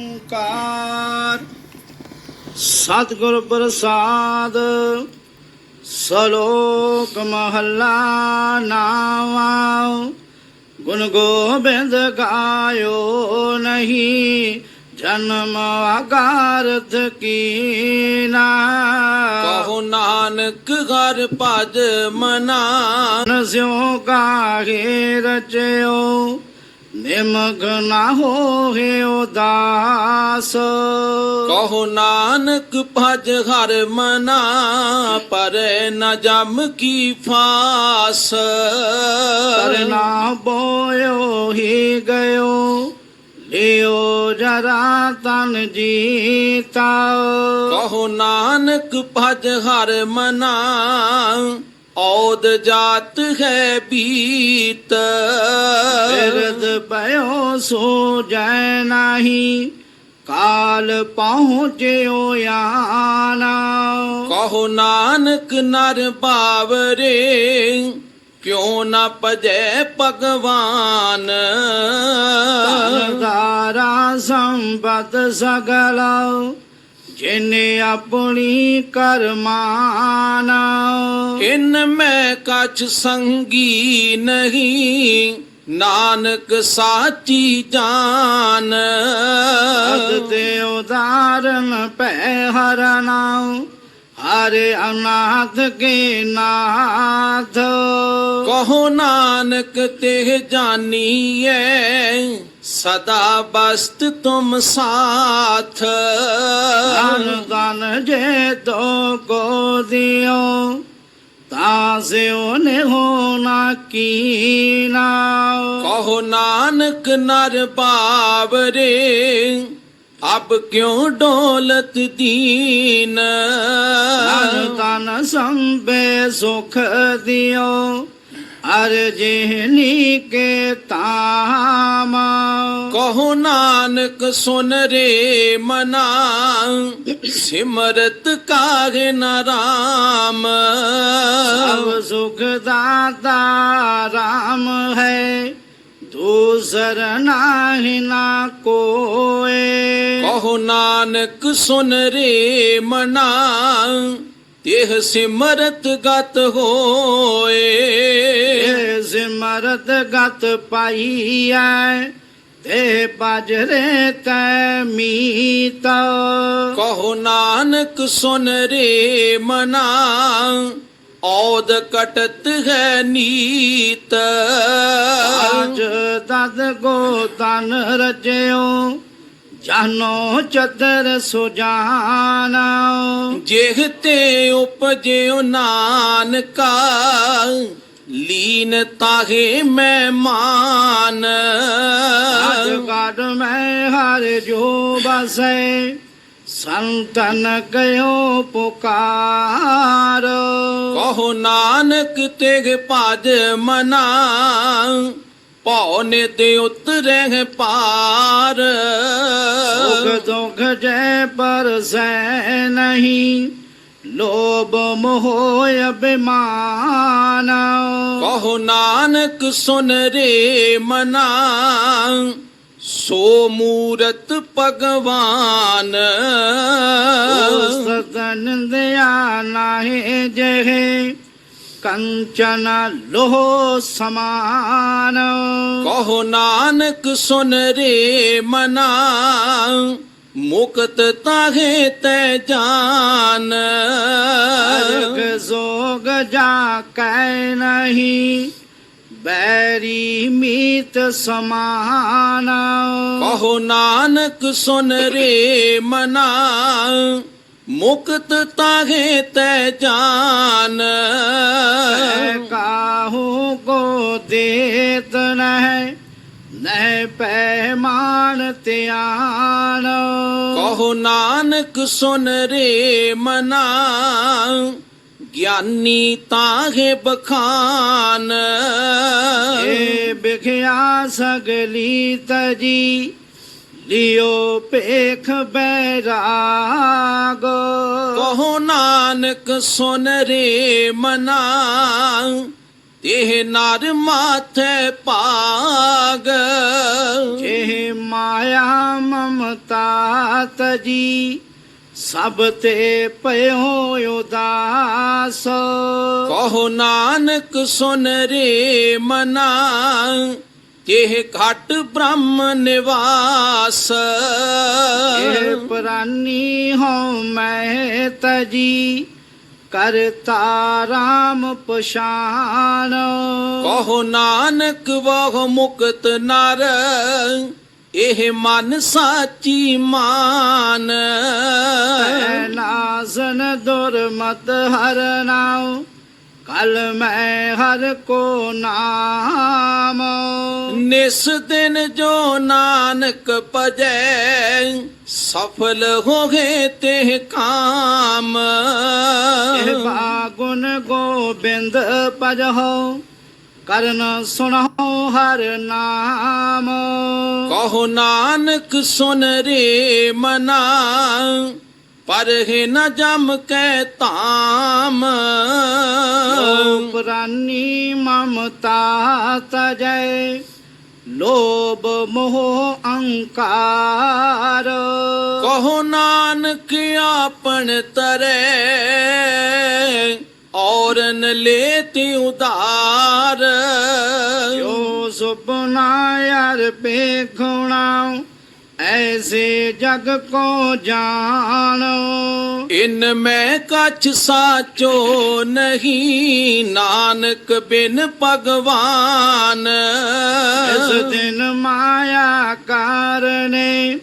ਓੰਕਾਰ। ਸਤਿਗੁਰ ਪ੍ਰਸਾਦ ਸਲੋਕ ਮਹੱਲਾ ਨਾਵਾ ਗੁਣ ਗੋਬਿੰਦ ਗਾਇਓ ਨਹੀਂ ਜਨਮ ਆਗਾਰਥ ਕੀਨਾ ਕਹੋ ਨਾਨਕ ਘਰ ਭਜ ਮਨਾ। ਨਸਿਓ ਗਾਹੇ ਰਚਿਓ ਨਿਮਗ ਨਾ ਹੋਏ ਉਦਾਸ। ਕਹੋ ਨਾਨਕ ਭਜ ਹਰ ਮਨਾ ਪਰ ਨ ਜਮ ਕੀ ਫਾਸ। ਕਰਨਾ ਬੋਇਓ ਹੀ ਗਇਓ ਲਿਓ ਜਰਾ ਤਨ ਜੀਤਾ। ਕਹੋ ਨਾਨਕ ਭਜ ਹਰ ਮਨਾ ਔਦ ਜਾਤ ਹੈ ਬੀਤ। ਬਿਰਦ ਪਇਓ ਸੋ ਜੈ ਨਾਹੀ ਕਾਲ ਪਹੁੰਚਿਓ ਆਨਾ। ਕਹੋ ਨਾਨਕ ਨਰ ਬਾਵਰੇ ਕਿਉ ਨ ਭਜੈ ਭਗਵਾਨ। ਧਾਰਾ ਸੰਪਤ ਸਗਲ ਜਿਨੇ ਆਪਣੀ ਕਰਮਾਨ ਇਨ ਮੈਂ ਕਛ ਸੰਗੀ ਨਹੀਂ ਨਾਨਕ ਸਾਚੀ ਜਾਨ। ਅਦ ਤੇ ਉਦਾਰਨ ਪੈ ਹਰਨਾ ਹਰੇ ਅਨਾਥ ਕੇ ਨਾਥ। ਕਹੋ ਨਾਨਕ ਤੇ ਜਾਨੀਐ ਸਦਾ ਬਸਤ ਤੁਮ ਸਾਥ। ਅਨੁਦਾਨ ਜੇ ਤੋ ਕੋ ਦਿਓ ਤਾਂ ਸਿਓ ਨੇ ਹੋਣਾ ਕੀਨਾ ਕਹੋ ਨਾਨਕ ਨਰ ਬਾਵਰੇ ਅਬ ਕਿਉ ਡੋਲਤ ਦੀਨ। ਤਨ ਸੰਬੇ ਸੁਖ ਦਿਓ ਅਰ ਜਿਹਨੀ ਕੇ ਤਾਮ ਕਹੋ ਨਾਨਕ ਸੁਨ ਰੇ ਮਨਾ। ਸਿਮਰਤ ਕਾਗੇ ਨਾਮ ਸਭ ਸੁਖ ਦਾਤਾ ਰਾਮ ਹੈ ਦੂਸਰ ਨਾਹੀ ਨਾ ਕੋਏ। ਕਹੋ ਨਾਨਕ ਸੁਨ ਰੇ ਮਨਾ। ਤਿਹ ਸਿਮਰਤ ਗਤ ਹੋਏ। ਸਿਮਰਤ ਗਤ ਪਾਈਐ ਤੇ ਬਜਰੇ ਤੈ ਮੀਤ। ਕਹੋ ਨਾਨਕ ਸੁਨ ਰੇ ਮਨਾ ਔਦ ਕਟਤ ਹੈ ਨੀਤ। ਅਜ ਤਦ ਗੋ ਤਨ ਰਜਿਓ ਜਾਨੋ ਚਤਰ ਸੁਜਾਨ। ਜਿਹ ਤੇ ਉਪਜਿਓ ਨਾਨਕਾ ਲੀਨ ਤਾਹੇ ਮਹਿਮਾਨ ਅਜ ਗੜ ਮੈਂ ਹਰ ਜੋ ਬਸੈ ਸੰਤਨ ਕਯੋ ਪੁਕਾਰ। ਕਹੋ ਨਾਨਕ ਤੇ ਭਜ ਮਨਾ ਭਉ ਨੇ ਤੇ ਉਤਰਹਿ ਪਾਰ। ਸੁਖ ਦੁਖ ਜੈ ਪਰਸੈ ਨਹੀਂ ਲੋਭ ਮੋਹ ਅਭਿਮਾਨ। ਕਹੋ ਨਾਨਕ ਸੁਨ ਰੇ ਮਨਾ। ਸੋ ਮੂਰਤ ਭਗਵਾਨ। ਸਤਨ ਦਿਆ ਨਾਹੀ ਜਹ ਕੰਚਨ ਲੋਹ ਸਮਾਨ। ਕਹੋ ਨਾਨਕ ਸੁਨ ਰੇ ਮਨਾ। ਮੁਕਤ ਤਾਹੇ ਤੈ ਜਾਨ। ਅਰਗ ਸੋਗ ਜਾ ਕੈ ਨਹੀਂ ਬੈਰੀ ਮੀਤ ਸਮਾਨ। ਕਹੋ ਨਾਨਕ ਸੁਨ ਰੇ ਮਨਾ ਮੁਕਤ ਤਾਹੇ ਤੈ ਜਾਨ। ਕਾਹੂ ਕੋ ਦੇਤ ਨਹਿ ਨਹਿ ਪੈਮਾਨ ਧਿਆਨ। ਕਹੋ ਨਾਨਕ ਸੁਨ ਰੇ ਮਨਾ ਗਿਆਨੀ ਤਾਹੇ ਬਖਾਨ। ਏ ਬਿਖਿਆ ਸਗਲੀ ਤਜੀ ਲਿਓ ਪੇਖ ਬੈਰਾਗ। ਕਹੋ ਨਾਨਕ ਸੁਨ ਰੇ ਮਨਾ ਇਹ ਨਰ ਮਾਥੇ ਭਾਗ। ਇਹ ਮਾਇਆ ਮਮ ਮਮਤਾ ਤਜੀ ਸਭ ਤੇ ਪਇਓ ਉਦਾਸ। ਕਹੋ ਨਾਨਕ ਸੁਨ ਰੇ ਮਨਾ ਇਹ ਘਟ ਬ੍ਰਹਮ ਨਿਵਾਸ। ਇਹ ਪ੍ਰਾਨੀ ਹਉ ਮੈਂ ਤਜੀ ਕਰਤਾ ਰਾਮ ਪਛਾਨ ਕਹੋ ਨਾਨਕ ਵਹ ਮੁਕਤ ਨਰ ਇਹ ਮਨ ਸਾਚੀ ਮਾਨ। ਨਾਜ਼ਨ ਦੁਰਮਤ ਹਰ ਕਲ ਮੈਂ ਹਰ ਕੋ ਨਾਮ। ਨਿਸ ਦਿਨ ਜੋ ਨਾਨਕ ਭਜੈ ਸਫਲ ਹੋਗੇ ਤੇ ਕਾਮ। ਇਹ ਬਾਗੁਨ ਗੋਬਿੰਦ ਭਜਹੁ ਕਰਨ ਸੁਣਹੁ ਹਰ ਨਾਮ। ਕਹੋ ਨਾਨਕ ਸੁਨ ਰੇ ਮਨਾ। ਪਰ ਹੈ ਨ ਜਮ ਕੈ ਧਾਮ। ਪ੍ਰਾਨੀ ਮਮਤਾ ਤਜੈ ਲੋਭ ਮੋਹ ਅੰਕਾਰ ਕਹੋ ਨਾਨਕ ਆਪਣ ਤਰੈ ਔਰਨ ਲੈ ਤੇ ਉਧਾਰ। ਜੋ ਸੁਪਨਾ ਯਾਰ ਪੇਖਣਾ ਐਸੇ ਜਗ ਕੋ ਜਾਣੋ। ਇਨ ਮੈਂ ਕਛ ਸਾਚੋ ਨਹੀਂ ਨਾਨਕ ਬਿਨ ਭਗਵਾਨ। ਇਸ ਦਿਨ ਮਾਇਆ ਕਾਰਨੇ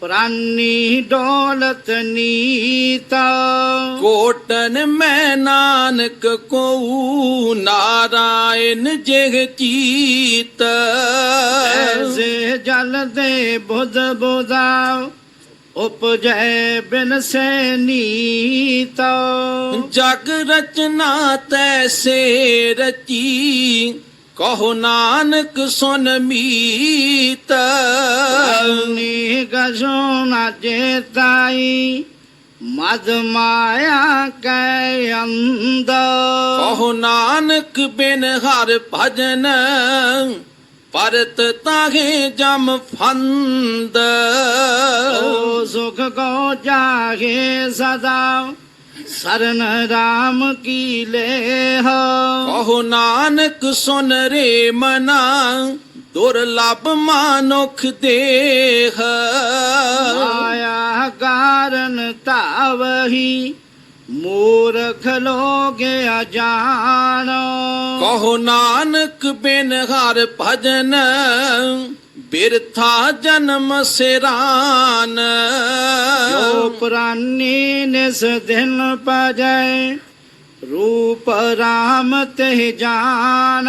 ਪ੍ਰਾਨੀ ਡੋਲਤ ਨੀਤਾ। ਕੋਟਨ ਮੈਂ ਨਾਨਕ ਕੋ ਨਾਰਾਇਣ ਜਿਹ ਚੀਤ। ਐਸੇ ਜਲ ਦੇ ਬੁੱਧ ਬੁਧਾ ਉਪਜੈ ਬਿਨ ਸੇ ਨੀਤਾ। ਜਗ ਰਚਨਾ ਤੈਸੇ ਰਚੀ ਕਹੋ ਨਾਨਕ ਸੁਨ ਮੀਤ। ਗਜੋ ਨਾ ਜੇਤਾਈ ਮਦ ਮਾਇਆ ਕੈ ਅੰਦਰ। ਕਹੋ ਨਾਨਕ ਬਿਨ ਹਰ ਭਜਨ ਪਰਤ ਤਾਹੇ ਜਮ ਫੰਦ। ਓ ਸੁਖ ਕੋ ਜਾਗੇ ਸਦਾ ਸਰਨ ਰਾਮ ਕੀ ਲੇਹ। ਕਹੋ ਨਾਨਕ ਸੁਨ ਰੇ ਮਨਾ ਦੁਰਲਭ ਮਾਨੁਖ ਦੇਹ। ਮਾਇਆ ਕਾਰਨ ਤਾਵਹੀ ਮੂਰਖ ਲੋਗ ਅਜਾਨ ਕਹੋ ਨਾਨਕ ਬਿਨ ਹਰ ਭਜਨ ਬਿਰਥਾ ਜਨਮ ਸਿਰਾਨ। ਜੋ ਪ੍ਰਾਨੀ ਨਿਸ ਦਿਨ ਪਜੈ ਰੂਪ ਰਾਮ ਤੇ ਜਾਨ।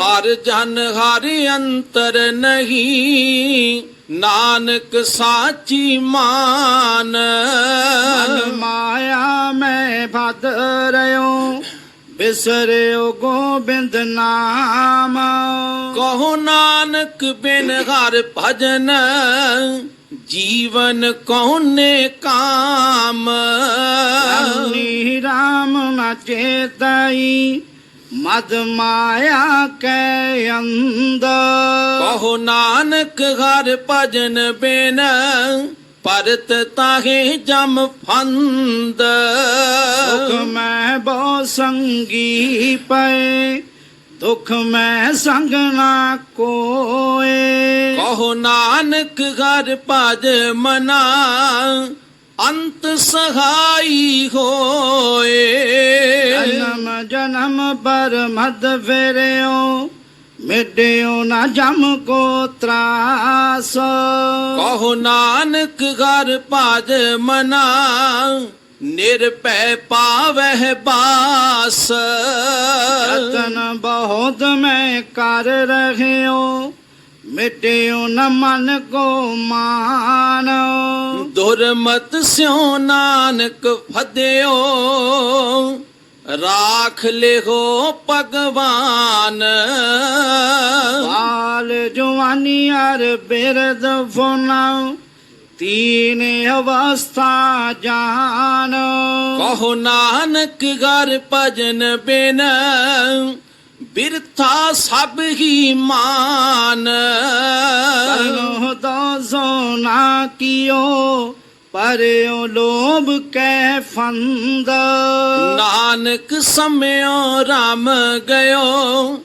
ਹਰ ਜਨ ਹਰ ਅੰਤਰ ਨਹੀਂ ਨਾਨਕ ਸਾਚੀ ਮਾਨ। ਮਨ ਮਾਇਆ ਮੈਂ ਭਦ ਰਿਓ ਬਿਸਰਿਓ ਗੋਬਿੰਦ ਨਾਮ। ਕਹੋ ਨਾਨਕ ਬਿਨ ਹਰ ਭਜਨ ਜੀਵਨ ਕੌਨੇ ਕਾਮ? ਰਾਮ ਨਾ ਚੇਤਾਈ ਮਦ ਮਾਇਆ ਕੈ ਅੰਦਰ ਕਹੋ ਨਾਨਕ ਹਰ ਭਜਨ ਬਿਨ ਪਰਤ ਤਾਹੇ ਜਮ ਫੰਦ। ਦੁਖ ਮੈਂ ਬਹੁ ਸੰਗੀ ਪਏ ਦੁਖ ਮੈਂ ਸੰਗ ਨਾ ਕੋਏ। ਕਹੋ ਨਾਨਕ ਹਰ ਭਜ ਮਨਾ ਅੰਤ ਸਹਾਈ ਹੋਏ। ਜਨਮ ਜਨਮ ਪਰ ਮਦ ਫੇਰਿਓ ਮਿਟਿਓ ਨਾ ਜਮ ਕੋ ਤਰਾਸ। ਕਹੋ ਨਾਨਕ ਹਰ ਭਜ ਮਨਾ ਨਿਰਭੈ ਪਾਵਹਿ ਬਾਸ। ਰਤਨ ਬਹੁਤ ਮੈਂ ਕਰ ਰਹਿਓ ਮਿਟਿਓ ਨ ਮਨ ਕੋ ਮਾਨ। ਦੁਰਮਤ ਸਿਉ ਨਾਨਕ ਫਦਿਓ ਰਾਖ ਲਿਹੋ ਭਗਵਾਨ। ਬਾਲ ਜਵਾਨੀ ਅਰ ਬਿਰਦ ਫੋਨਾ ਤੀਨ ਅਵਸਥਾ ਜਾਨ। ਕਹੋ ਨਾਨਕ ਘਰ ਭਜਨ ਬਿਨ ਬਿਰਥਾ ਸਭ ਹੀ ਮਾਨ। ਪਰਿਓ ਲੋਭ ਕੈ ਫੰਦ। ਨਾਨਕ ਸਮਿਓ ਰਾਮ ਗਇਓ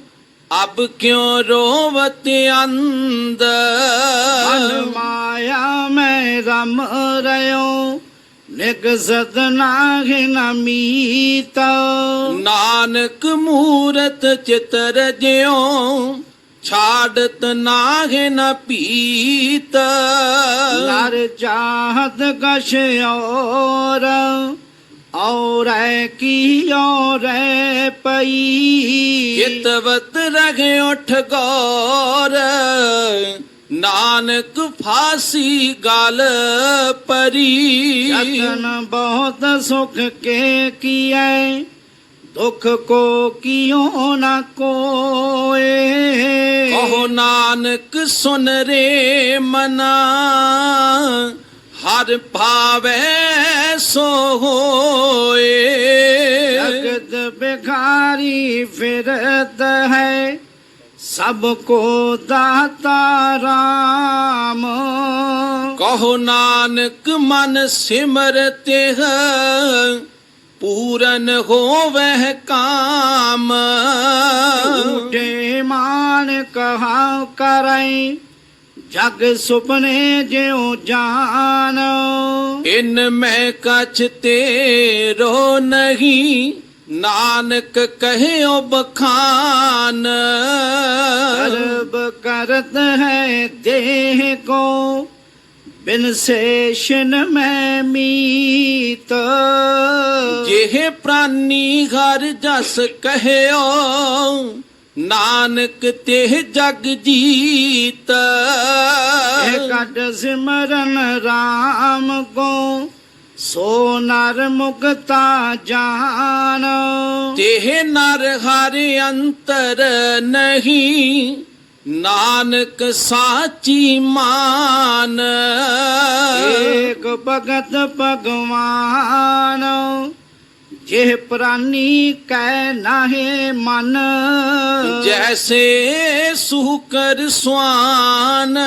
ਅਬ ਕਿਉ ਰੋਵਤ ਅੰਦ ਮਨ ਮਾਇਆ ਮੈਂ ਰਮ ਰਿਓ ਨਿਗਜ਼ਤ ਨਾਹਿ ਨਮੀਤ ਨਾਨਕ ਮੂਰਤ ਚਿਤਰ ਜਿਉ ਛਾੜਤ ਨਾਹਿ ਨ ਪੀਤ। ਨਰ ਚਾਹਤ ਕਛ ਔਰ ਔਰ ਕੀ ਔਰ ਪਈ? ਚਿਤਵਤ ਰਗਿ ਉਠ ਗੌਰ ਨਾਨਕ ਫਾਸੀ ਗਲ ਪਰੀ। ਯਤਨ ਬਹੁਤ ਸੁਖ ਕੇ ਕੀਐ ਦੁਖ ਕੋ ਕਿਉ ਨਾ ਕੋਏ? ਕਹੋ ਨਾਨਕ ਸੁਨ ਰੇ ਮਨਾ ਹਰ ਭਾਵੈ ਸੋ ਹੋਏ ਜਗਤ ਬਿਖਾਰੀ ਫਿਰਤ ਹੈ ਸਭ ਕੋ ਦਾਤਾ ਰਾਮ। ਕਹੋ ਨਾਨਕ ਮਨ ਸਿਮਰਤੇ ਪੂਰਨ ਹੋਵਹਿ ਕਾਮ। ਝੂਠੇ ਮਾਨ ਕਹਾ ਕਰੈ ਜਗ ਸੁਪਨੇ ਜਿਉ ਜਾਨ ਇਨ ਮੈਂ ਕਛ ਤੇਰੋ ਨਹੀਂ ਨਾਨਕ ਕਹਿਓ ਬਖਾਨ। ਸਰਬ ਕਰਤ ਹੈ ਦੇਹ ਕੋ ਬਿਨ ਸੇਸ਼ਨ ਮੈਂ ਮੀਤ। ਜਿਹ ਪ੍ਰਾਨੀ ਘਰ ਜਸ ਕਹਿਓ ਨਾਨਕ ਤੇ ਜਗ ਜੀਤ। ਇਹ ਕੱਢ ਸਿਮਰਨ RAM ਕੋ ਸੋ ਨਰ ਮੁਕਤਾ ਜਾਨ। ਦੇਹ ਨਰ ਹਰ ਅੰਤਰ ਨਹੀਂ ਨਾਨਕ ਸਾਚੀ ਮਾਨ। ਏਕ ਭਗਤ ਭਗਵਾਨ ਜਿਹ ਪ੍ਰਾਨੀ ਕੈ ਨਾਹੇ ਮਨ ਜੈਸੇ ਸੂਕਰ ਸਵਾਨ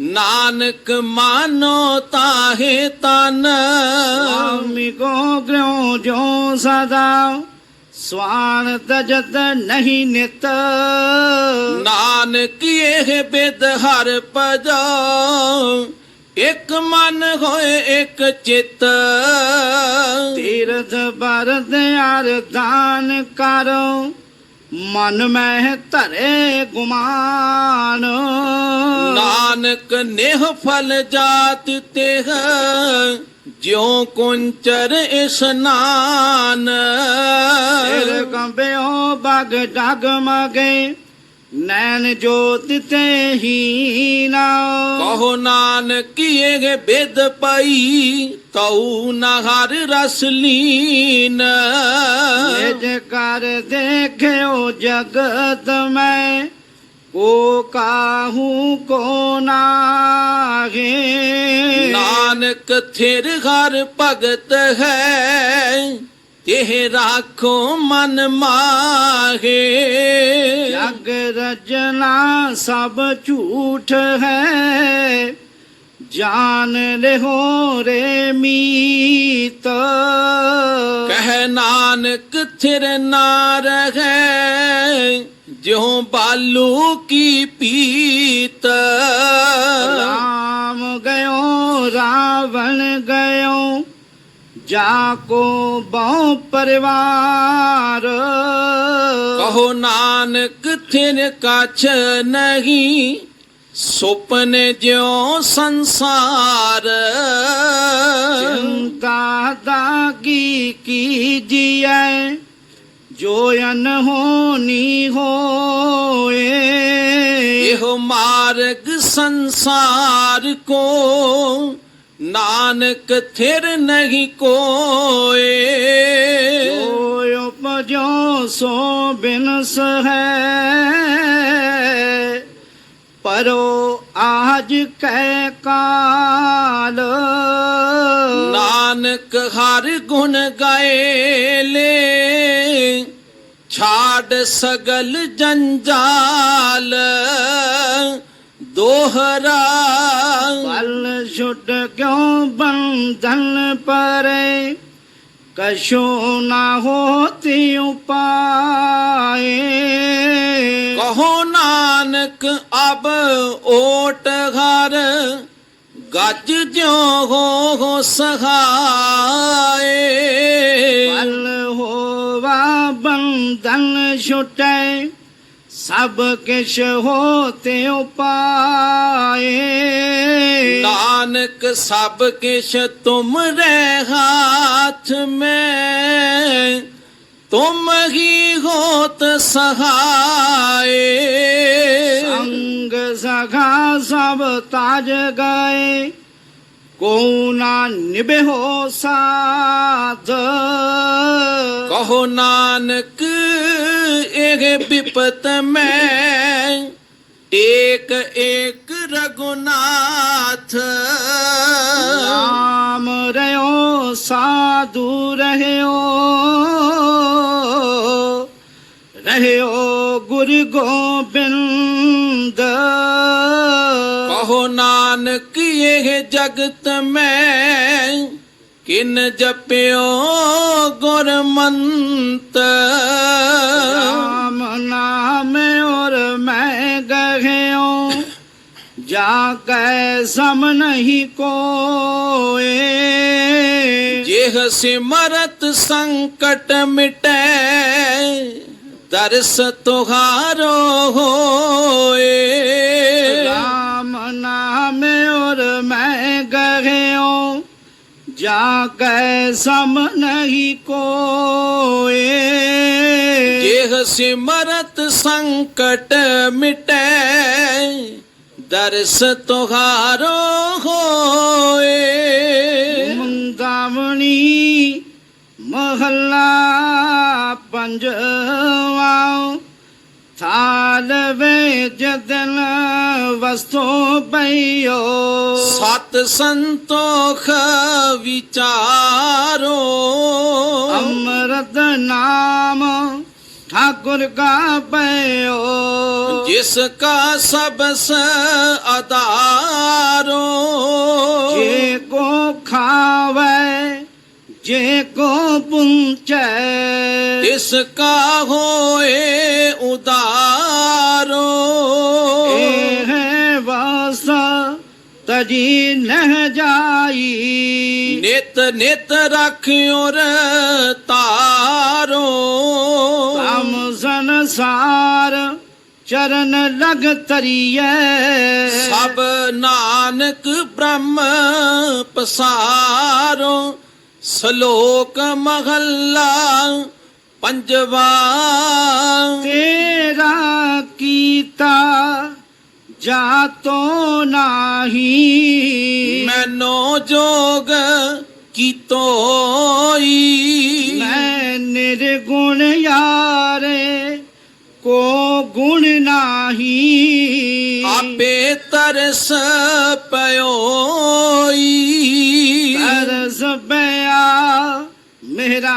ਨਾਨਕ ਮਾਨੋ ਤਾਹੇ ਤਨ। ਆਮੀ ਕੋ ਗ੍ਰੋ ਜੋ ਸਦਾ ਸਵਾਨ ਤਜਤ ਨਹੀਂ ਨਿਤ। ਨਾਨਕ ਇਹ ਬਿਦ ਹਰ ਭਜੋ ਇਕ ਮਨ ਹੋਏ ਇਕ ਚਿਤ। ਤੀਰਥ ਬਰਦ ਅਰ ਦਾਨ ਕਰੋ ਮਨ ਮਹਿ ਧਰੇ ਗੁਮਾਨ। ਨਾਨਕ ਨੇਹ ਫਲ ਜਾਤ ਤੇ ਜਿਉ ਕੁੰਚਰ ਇਸਨਾਨ ਸਿਰ ਕੰਬਿਓ ਬਗ ਡਗ ਮਗੇ ਨੈਣ ਜੋਤ ਤੇ ਹੀ ਨਾ ਕਹੋ ਨਾਨਕ ਇਹ ਬਿਦ ਪਈ ਤਉ ਨ ਹਰ ਰਸ ਲੀਨ। ਨਿਜ ਕਰ ਦੇਖਿਓ ਜਗਤ ਮੈਂ ਕੋ ਕਾਹੂ ਕੋ ਨਾਗੇ ਨਾਨਕ ਥਿਰ ਹਰ ਭਗਤ ਹੈ ਇਹ ਰਾਖੋ ਮਨ ਮਾਹੇ। ਜਗ ਰਜਨਾ ਸਭ ਝੂਠ ਹੈ। ਜਾਨ ਲਿਹੋ ਰੇ ਮੀਤ। ਕਹਿ ਨਾਨਕ ਥਿਰ ਨਾ ਰਹੈ ਜਿਉ ਬਾਲੂ ਕੀ ਪੀਤ। ਜਾ ਕੋ ਬਹੁ ਪਰਿਵਾਰ। ਕਹੋ ਨਾਨਕ ਥਿਰ ਕਛ ਨਹੀਂ ਸੁਪਨੇ ਜਿਉ ਸੰਸਾਰ। ਚਿੰਤਾ ਦਾ ਕੀ ਕੀਜੀਐ ਜੋ ਅਨਹੋਨੀ ਹੋਏ। ਇਹੋ ਮਾਰਗ ਸੰਸਾਰ ਕੋ ਨਾਨਕ ਥਿਰ ਨਹੀਂ ਕੋਏ। ਜੋ ਉਪਜੋ ਸੋ ਬਿਨਸ ਹੈ ਪਰੋ ਆਜ ਕੈ ਕਾਲ। ਨਾਨਕ ਹਰ ਗੁਣ ਗਾਏ ਲੈ। ਛਾੜ ਸਗਲ ਜੰਜਾਲ। ਦੋਹਰਾ ਪਲ ਛੁੱਟ ਕਿਉ ਬੰਧਨ ਪਰੇ? ਕਛੋ ਨਾ ਹੋਤੀ ਉਪਾਏ। ਕਹੋ ਨਾਨਕ ਅਬ ਓਟ ਘਰ। ਗੱਜ ਜਿਉ ਹੋ ਹੋ ਸਹਾਏ। ਪਲ ਹੋਵਾ ਬੰਧਨ ਛੁਟੈ। ਸਭ ਕਿਛ ਹੋਤੇ ਉਪਾਏ। ਨਾਨਕ ਸਭ ਕਿਛ ਤੁਮਰੇ ਹਾਥ ਮੈਂ ਤੁਮ ਹੀ ਹੋਤ ਸਹਾਏ। ਸੰਗ ਸਭ ਤਾਜ ਗਏ ਕੋ ਨਾ ਨਿਭੋ ਸਾਧ ਕਹੋ ਨਾਨਕ ਇਹ ਵਿਪਤ ਮੈਂ ਏਕ ਏਕ ਰਗੁਨਾਥ ਨਾਮ ਰਿਓ ਸਾਧੂ ਰਹਿਓ। ਰਹਿਓ ਗੁਰ ਗੋਬਿੰਦ। ਕਹੋ ਨਾਨਕ ਇਹ ਜਗਤ ਮੈਂ ਕਿਨ ਜਪਿਓ ਗੁਰਮੰਤ? ਰਾਮ ਨਾਮ ਔਰ ਮੈਂ ਗਹਿਓ ਜਾ ਕੈ ਸਮ ਨਹੀਂ ਕੋਏ। ਜਿਹ ਸਿਮਰਤ ਸੰਕਟ ਮਿਟੈ ਦਰਸ ਤੁਹਾਰੋ ਹੋਏ। ਕੈ ਸਮ ਨਹੀਂ ਕੋਏ। ਜਿਹ ਸਿਮਰਤ ਸੰਕਟ ਮਿਟੈ ਦਰਸ ਤੁਹਾਰੋ ਹੋਏ। ਮੁੰਦਾਵਣੀ ਮਹੱਲਾ ਪੰਜਵਾ। ਥਾਲ ਵੇ ਜਦਨ ਵਸਤੋ ਪਈਓ। ਸਤ ਸੰਤੋਖ ਵਿਚਾਰੋ। ਅੰਮ੍ਰਿਤ ਨਾਮ ਠਾਕੁਰ ਕਾ ਪਈਓ ਜਿਸ ਕਾ ਸਬਸ ਆਧਾਰੋ ਜੇ ਕੋ ਖਾਵੇ ਜੇ ਕੋ ਪੁੰਚੈ ਤਿਸ ਕਾ ਹੋਏ ਉਦਾਰੋ। ਇਹ ਵਾਸਾ ਤਜੀ ਨਹ ਜਾਈ। ਨਿਤ ਨਿਤ ਰਖਿਓ ਰ ਤਾਰੋ। ਤਮ ਸੰਸਾਰ ਚਰਨ ਲਗ ਤਰੀਐ। ਸਭ ਨਾਨਕ ਬ੍ਰਹਮ ਪਸਾਰੋ। ਸ਼ਲੋਕ ਮਹੱਲਾ ਪੰਜਵਾ। ਤੇਰਾ ਕੀਤਾ ਜਾਤੋ ਨਾਹੀ। ਮੈਨੋ ਜੋਗ ਕੀਤੋਈ। ਮੈਂ ਨਿਰਗੁਣ ਯਾਰੇ ਕੋ ਗੁਣ ਨਾਹੀ। ਆਪੇ ਤਰਸ ਪਇਓਈ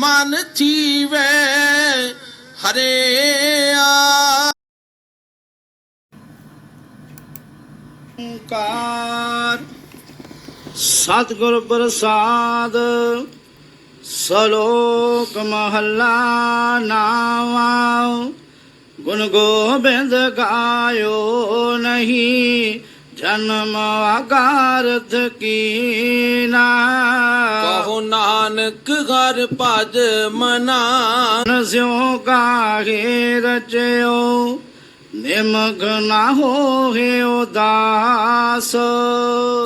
ਮਨ ਥੀਵੈ ਹਰਿਆ ਓੰਕਾਰ। ਸਤਿਗੁਰ ਪ੍ਰਸਾਦ ਸਲੋਕ ਮਹੱਲਾ ਨਾਵਾ ਗੁਣ ਗੋਬਿੰਦ ਗਾਇਓ ਨਹੀਂ ਜਨਮ ਆਗਾਰਥ ਕੀਨਾ ਕਹੋ ਨਾਨਕ ਹਰ ਭਜ ਮਨਾ ਸਿਉ ਕਾਹੇ ਰਚਿਓ ਨਿਮਗ ਨਾ ਹੋਏ ਉਦਾਸ।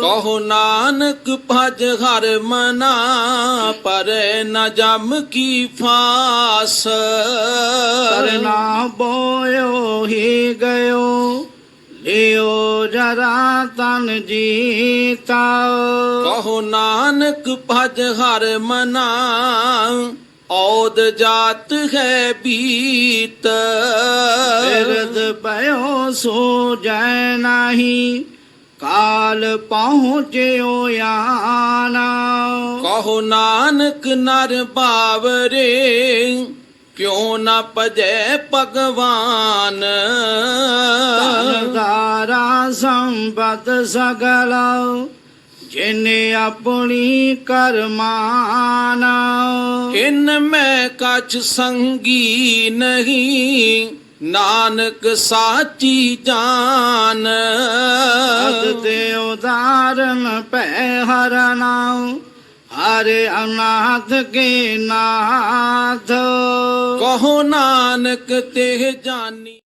ਕਹੋ ਨਾਨਕ ਭਜ ਹਰ ਮਨਾ ਪਰ ਨ ਜਮ ਕੀ ਫਾਸ। ਕਰਨਾ ਬੋਇਓ ਹੀ ਗਇਓ। ਲਿਓ ਜਰਾ ਤਨ ਜੀਤਾ ਕਹੋ ਨਾਨਕ ਭਜ ਹਰ ਮਨਾ ਔਦ ਜਾਤ ਹੈ ਬੀਤ। ਬਿਰਦ ਪਇਓ ਸੋ ਜੈ ਨਾਹੀ ਕਾਲ ਪਹੁੰਚਿਓ ਆਨਾ। ਕਹੋ ਨਾਨਕ ਨਰ ਬਾਵਰੇ ਕਿਉ ਨ ਭਜੈ ਭਗਵਾਨ? ਧਨਦਾਰਾ ਸੰਪਤ ਸਗਲ ਜਿਨੇ ਆਪਣੀ ਕਰਮਾਨਾ। ਇਨ ਮੈਂ ਕਛ ਸੰਗੀ ਨਹੀਂ ਨਾਨਕ ਸਾਚੀ ਜਾਨ। ਅਦ ਤੇ ਉਦਾਰਨ ਪੈ ਹਰਨਾ। ਹਰੇ ਅਨਾਥ ਕੇ ਨਾਥ? ਕਹੋ ਨਾਨਕ ਤੇ ਜਾਨੀ।